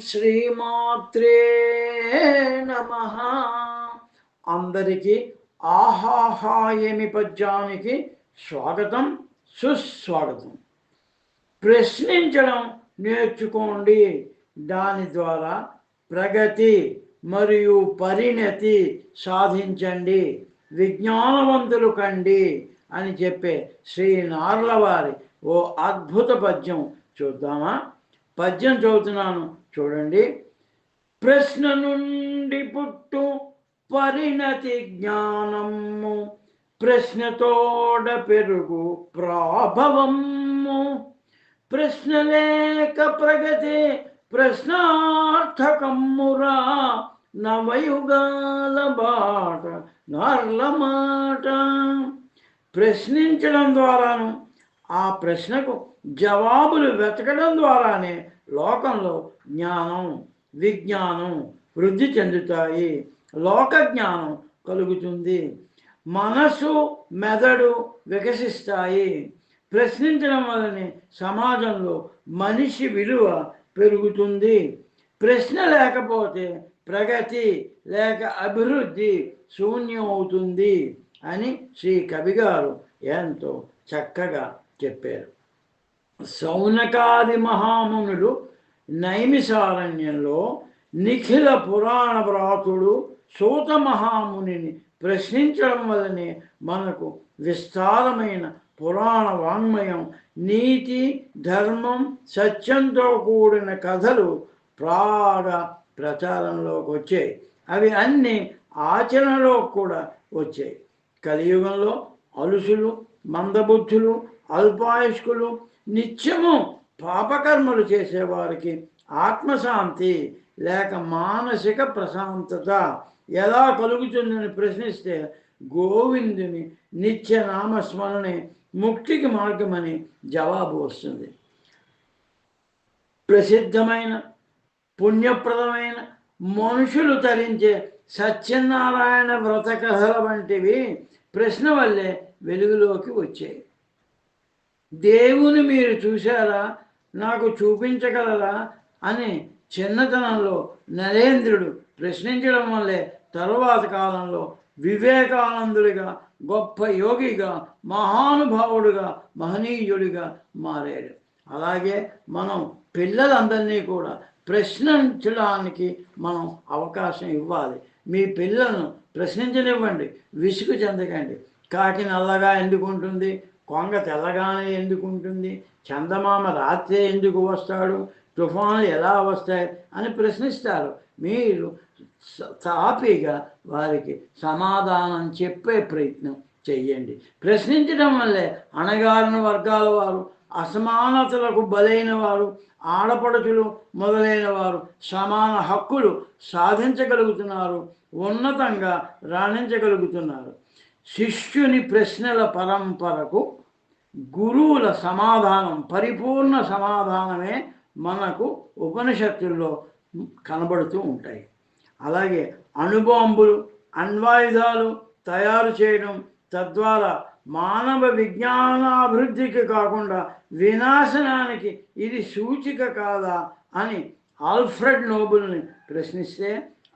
శ్రీమాత్రే నమ. అందరికీ ఆహాహాయమి పద్యానికి స్వాగతం సుస్వాగతం. ప్రశ్నించడం నేర్చుకోండి. దాని ద్వారా ప్రగతి మరియు పరిణతి సాధించండి. విజ్ఞానవంతులు కండి అని చెప్పే శ్రీ నార్లవారి ఓ అద్భుత పద్యం చూద్దామా? పద్యం చదువుతున్నాను. చూడండి. ప్రశ్న నుండి పుట్టు పరిణతి జ్ఞానము ప్రశ్నతోడ పెరుగు ప్రాభవము. ప్రశ్న లేక ప్రగతి ప్రశ్నార్థకమ్మురా నవయుగాల బాట నార్ల మాట. ప్రశ్నించడం ద్వారాను ఆ ప్రశ్నకు జవాబులు వెతకడం ద్వారానే లోకంలో జ్ఞానం విజ్ఞానం వృద్ధి చెందుతాయి. లోక జ్ఞానం కలుగుతుంది. మనసు మెదడు వికసిస్తాయి. ప్రశ్నించడం వలనే సమాజంలో మనిషి విలువ పెరుగుతుంది. ప్రశ్న లేకపోతే ప్రగతి లేక అభివృద్ధి శూన్యం అవుతుంది అని శ్రీ కవిగారు ఎంతో చక్కగా చెప్పారు. సౌనకాది మహామునుడు నైమిసారణ్యంలో నిఖిల పురాణ వ్రాతుడు సూత మహామునిని ప్రశ్నించడం వల్లనే మనకు విస్తారమైన పురాణ వాంగ్మయం నీతి ధర్మం సత్యంతో కూడిన కథలు ప్రాడ ప్రచారంలోకి వచ్చాయి. అవి అన్నీ ఆచరణలో కూడా వచ్చాయి. కలియుగంలో అలుసులు మందబుద్ధులు అల్పాయుష్కులు నిత్యము పాపకర్మలు చేసేవారికి ఆత్మశాంతి లేక మానసిక ప్రశాంతత ఎలా కలుగుతుందని ప్రశ్నిస్తే గోవిందుని నిత్య నామస్మరణే ముక్తికి మార్గమని జవాబు వస్తుంది. ప్రసిద్ధమైన పుణ్యప్రదమైన మనుషులు తరించే సత్యనారాయణ వ్రత కథల వంటివి ప్రశ్న వల్లే వెలుగులోకి వచ్చాయి. దేవుని మీరు చూశారా? నాకు చూపించగలరా? అని చిన్నతనంలో నరేంద్రుడు ప్రశ్నించడం వల్లే తరువాత కాలంలో వివేకానందుడిగా గొప్ప యోగిగా మహానుభావుడుగా మహనీయుడిగా మారాడు. అలాగే మనం పిల్లలందరినీ కూడా ప్రశ్నించడానికి మనం అవకాశం ఇవ్వాలి. మీ పిల్లలను ప్రశ్నించనివ్వండి విసుగు చెందకండి. కాకి నల్లగా ఎందుకు ఉంటుంది కొంగ తెల్లగానే ఎందుకు ఉంటుంది చందమామ రాత్రే ఎందుకు వస్తాడు? తుఫాన్లు ఎలా వస్తాయి? అని ప్రశ్నిస్తారు. మీరు తాపీగా వారికి సమాధానం చెప్పే ప్రయత్నం చెయ్యండి. ప్రశ్నించడం వల్లే అణగారిన వర్గాల వారు అసమానతలకు బలైన వారు ఆడపడుచులు మొదలైన వారు సమాన హక్కులు సాధించగలుగుతున్నారు ఉన్నతంగా రాణించగలుగుతున్నారు. శిష్యుని ప్రశ్నల పరంపరకు గురువుల సమాధానం పరిపూర్ణ సమాధానమే మనకు ఉపనిషత్తుల్లో కనబడుతూ ఉంటాయి. అలాగే అణుబాంబులు అణ్వాయుధాలు తయారు చేయడం తద్వారా మానవ విజ్ఞానాభివృద్ధికి కాకుండా వినాశనానికి ఇది సూచిక కాదా అని ఆల్ఫ్రెడ్ నోబుల్ని ప్రశ్నిస్తే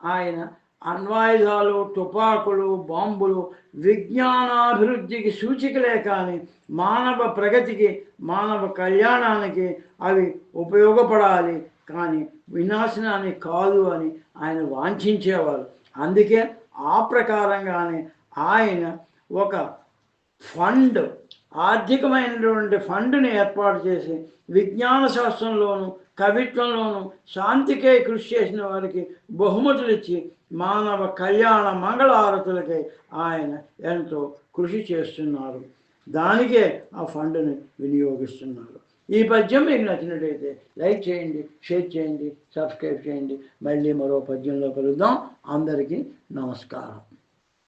ఆయన అణ్వాయుధాలు తుపాకులు బాంబులు విజ్ఞానాభివృద్ధికి సూచికలే కానీ మానవ ప్రగతికి మానవ కళ్యాణానికి అవి ఉపయోగపడాలి. కానీ వినాశనాన్ని కాదు అని ఆయన వాంఛించేవారు. అందుకే ఆ ప్రకారంగానే ఆయన ఒక ఫండ్ ఆర్థికమైనటువంటి ఫండ్ని ఏర్పాటు చేసి విజ్ఞాన శాస్త్రంలోను కవిత్వంలోను శాంతికే కృషి చేసిన వారికి బహుమతులు ఇచ్చి మానవ కళ్యాణ మంగళారతులకై ఆయన ఎంతో కృషి చేస్తున్నారు. దానికే ఆ ఫండ్ని వినియోగిస్తున్నారు. ఈ పద్యం మీకు నచ్చినట్టయితే లైక్ చేయండి షేర్ చేయండి సబ్స్క్రైబ్ చేయండి. మళ్ళీ మరో పద్యంలో కలుద్దాం. అందరికీ నమస్కారం.